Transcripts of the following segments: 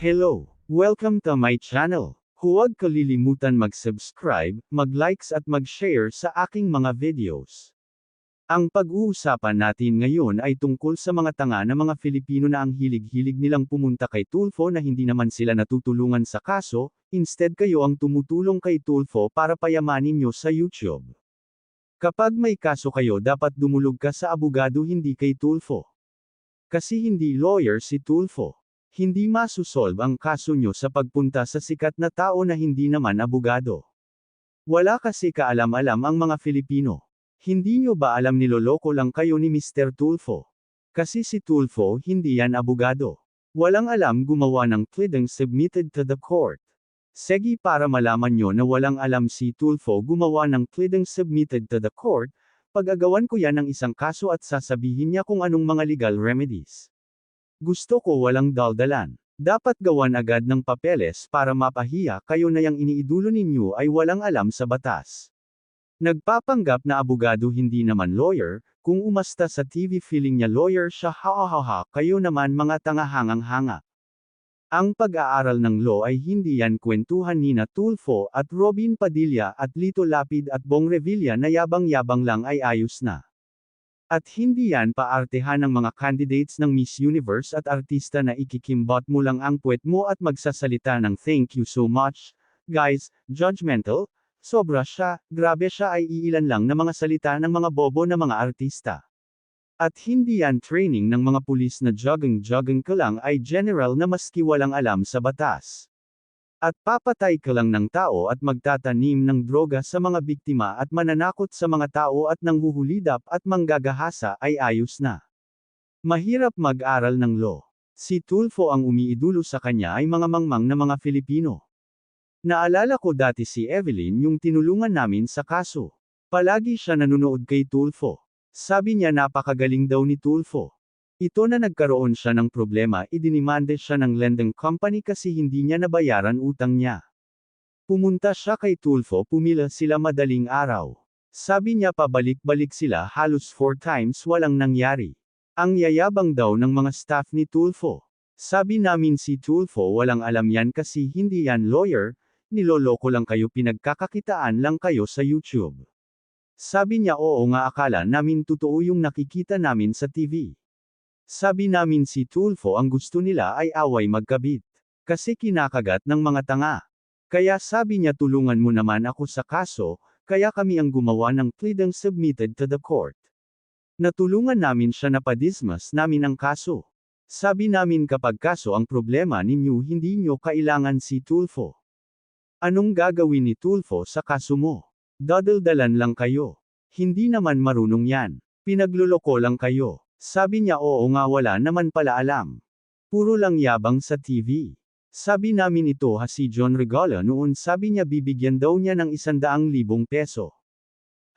Hello! Welcome to my channel. Huwag kalilimutan mag-subscribe, mag-likes at mag-share sa aking mga videos. Ang pag-uusapan natin ngayon ay tungkol sa mga tanga na mga Filipino na ang hilig-hilig nilang pumunta kay Tulfo na hindi naman sila natutulungan sa kaso, instead kayo ang tumutulong kay Tulfo para payamanin nyo sa YouTube. Kapag may kaso kayo dapat dumulog ka sa abogado hindi kay Tulfo. Kasi hindi lawyer si Tulfo. Hindi masusolve ang kaso nyo sa pagpunta sa sikat na tao na hindi naman abogado. Wala kasi kaalam-alam ang mga Filipino. Hindi nyo ba alam niloloko lang kayo ni Mr. Tulfo? Kasi si Tulfo hindi yan abogado. Walang alam gumawa ng pleading submitted to the court. Segi para malaman nyo na walang alam si Tulfo gumawa ng pleading submitted to the court, pag-agawan ko yan ng isang kaso at sasabihin niya kung anong mga legal remedies. Gusto ko walang daldalan. Dapat gawan agad ng papeles para mapahiya kayo na yung iniidulo ninyo ay walang alam sa batas. Nagpapanggap na abogado hindi naman lawyer, kung umasta sa TV feeling niya lawyer siya ha kayo naman mga tangahangang-hanga. Ang pag-aaral ng law ay hindi yan kwentuhan ni na Tulfo at Robin Padilla at Lito Lapid at Bong Revilla na yabang-yabang lang ay ayos na. At hindi yan paartehan ng mga candidates ng Miss Universe at artista na ikikimbot mo lang ang puwet mo at magsasalita ng thank you so much, guys, judgmental, sobra siya, grabe siya ay iilan lang na mga salita ng mga bobo na mga artista. At hindi yan training ng mga pulis na jogging-jogging ka lang ay general na maski walang alam sa batas. At papatay ka lang ng tao at magtatanim ng droga sa mga biktima at mananakot sa mga tao at nanghuhulidap at manggagahasa ay ayos na. Mahirap mag-aral ng law. Si Tulfo ang umiidulo sa kanya ay mga mangmang na mga Filipino. Naalala ko dati si Evelyn yung tinulungan namin sa kaso. Palagi siya nanonood kay Tulfo. Sabi niya napakagaling daw ni Tulfo. Ito na nagkaroon siya ng problema idinimande siya ng lending company kasi hindi niya nabayaran utang niya. Pumunta siya kay Tulfo pumila sila madaling araw. Sabi niya pabalik-balik sila halos four times walang nangyari. Ang yayabang daw ng mga staff ni Tulfo. Sabi namin si Tulfo walang alam yan kasi hindi yan lawyer, niloloko lang kayo pinagkakakitaan lang kayo sa YouTube. Sabi niya oo nga akala namin totoo yung nakikita namin sa TV. Sabi namin si Tulfo ang gusto nila ay away magkabit. Kasi kinakagat ng mga tanga. Kaya sabi niya tulungan mo naman ako sa kaso, kaya kami ang gumawa ng pleading submitted to the court. Natulungan namin siya na padismas namin ang kaso. Sabi namin kapag kaso ang problema ninyo hindi nyo kailangan si Tulfo. Anong gagawin ni Tulfo sa kaso mo? Dadaldalan lang kayo. Hindi naman marunong yan. Pinagluloko lang kayo. Sabi niya oo nga wala naman pala alam. Puro lang yabang sa TV. Sabi namin ito ha si John Regala noon sabi niya bibigyan daw niya ng isandaang libong peso.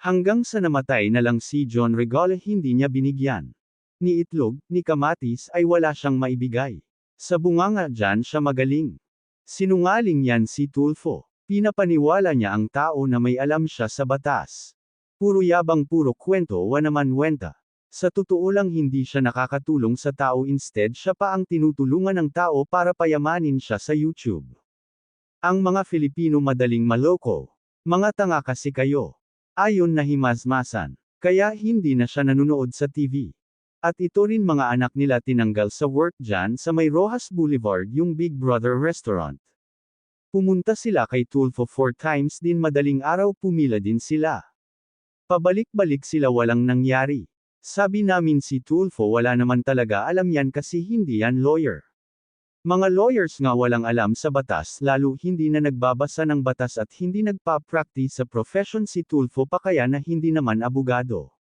Hanggang sa namatay na lang si John Regala hindi niya binigyan. Ni itlog, ni kamatis ay wala siyang maibigay. Sa bunganga dyan siya magaling. Sinungaling yan si Tulfo. Pinapaniwala niya ang tao na may alam siya sa batas. Puro yabang puro kwento wa naman wenta. Sa totoo lang hindi siya nakakatulong sa tao instead siya pa ang tinutulungan ng tao para payamanin siya sa YouTube. Ang mga Filipino madaling maloko. Mga tanga kasi kayo. Ayon na himasmasan. Kaya hindi na siya nanonood sa TV. At ito rin mga anak nila tinanggal sa work dyan sa may Rojas Boulevard yung Big Brother Restaurant. Pumunta sila kay Tulfo four times din madaling araw pumila din sila. Pabalik-balik sila walang nangyari. Sabi namin si Tulfo wala naman talaga alam yan kasi hindi yan lawyer. Mga lawyers nga walang alam sa batas lalo hindi na nagbabasa ng batas at hindi nagpa-practice sa profession si Tulfo pa kaya na hindi naman abogado.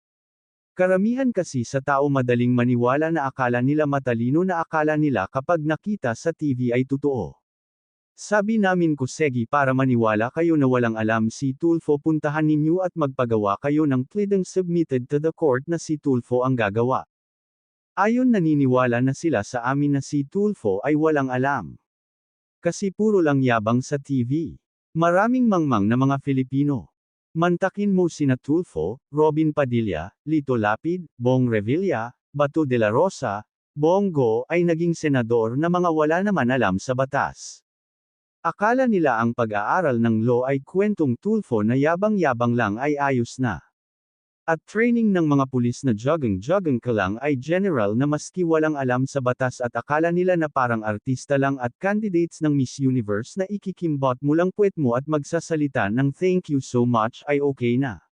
Karamihan kasi sa tao madaling maniwala na akala nila matalino na akala nila kapag nakita sa TV ay totoo. Sabi namin kusegi para maniwala kayo na walang alam si Tulfo puntahan ninyo at magpagawa kayo ng pleading submitted to the court na si Tulfo ang gagawa. Ayon naniniwala na sila sa amin na si Tulfo ay walang alam. Kasi puro lang yabang sa TV. Maraming mangmang na mga Filipino. Mantakin mo sina Tulfo, Robin Padilla, Lito Lapid, Bong Revilla, Bato de la Rosa, Bongo ay naging senador na mga wala naman alam sa batas. Akala nila ang pag-aaral ng law ay kwentong tulfo na yabang-yabang lang ay ayos na. At training ng mga pulis na jogging-jogging ka lang ay general na maski walang alam sa batas at akala nila na parang artista lang at candidates ng Miss Universe na ikikimbot mo lang puwet mo at magsasalita ng thank you so much ay okay na.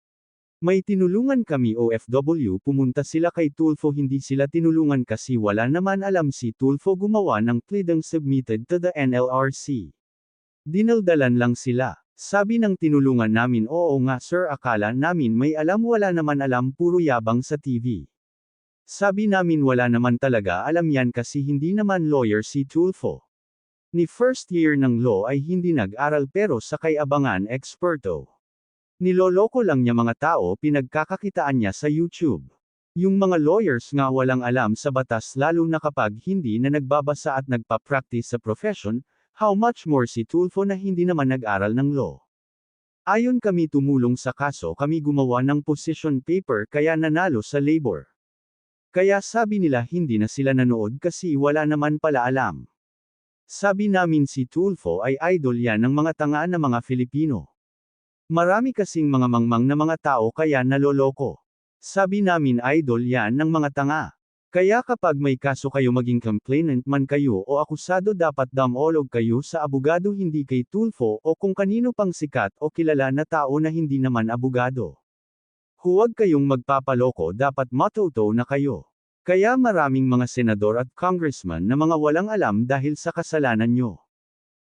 May tinulungan kami OFW pumunta sila kay Tulfo hindi sila tinulungan kasi wala naman alam si Tulfo gumawa ng pleading submitted to the NLRC. Dinaldalan lang sila. Sabi ng tinulungan namin oo nga sir akala namin may alam wala naman alam puro yabang sa TV. Sabi namin wala naman talaga alam yan kasi hindi naman lawyer si Tulfo. Ni first year ng law ay hindi nag-aral pero sa kay abangan eksperto. Niloloko lang niya mga tao pinagkakakitaan niya sa YouTube. Yung mga lawyers nga walang alam sa batas lalo na kapag hindi na nagbabasa at nagpa-practice sa profession, how much more si Tulfo na hindi naman nag-aral ng law. Ayon kami tumulong sa kaso kami gumawa ng position paper kaya nanalo sa labor. Kaya sabi nila hindi na sila nanood kasi wala naman pala alam. Sabi namin si Tulfo ay idol yan ng mga tanga na mga Filipino. Marami kasing mga mangmang na mga tao kaya naloloko. Sabi namin idol yan ng mga tanga. Kaya kapag may kaso kayo maging complainant man kayo o akusado dapat damolog kayo sa abogado hindi kay Tulfo o kung kanino pang sikat o kilala na tao na hindi naman abogado. Huwag kayong magpapaloko dapat matuto na kayo. Kaya maraming mga senador at congressman na mga walang alam dahil sa kasalanan nyo.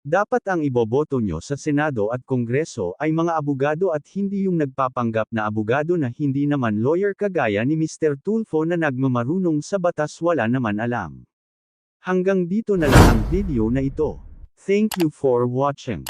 Dapat ang iboboto nyo sa Senado at Kongreso ay mga abogado at hindi yung nagpapanggap na abogado na hindi naman lawyer kagaya ni Mr. Tulfo na nagmamarunong sa batas wala naman alam. Hanggang dito na lang ang video na ito. Thank you for watching.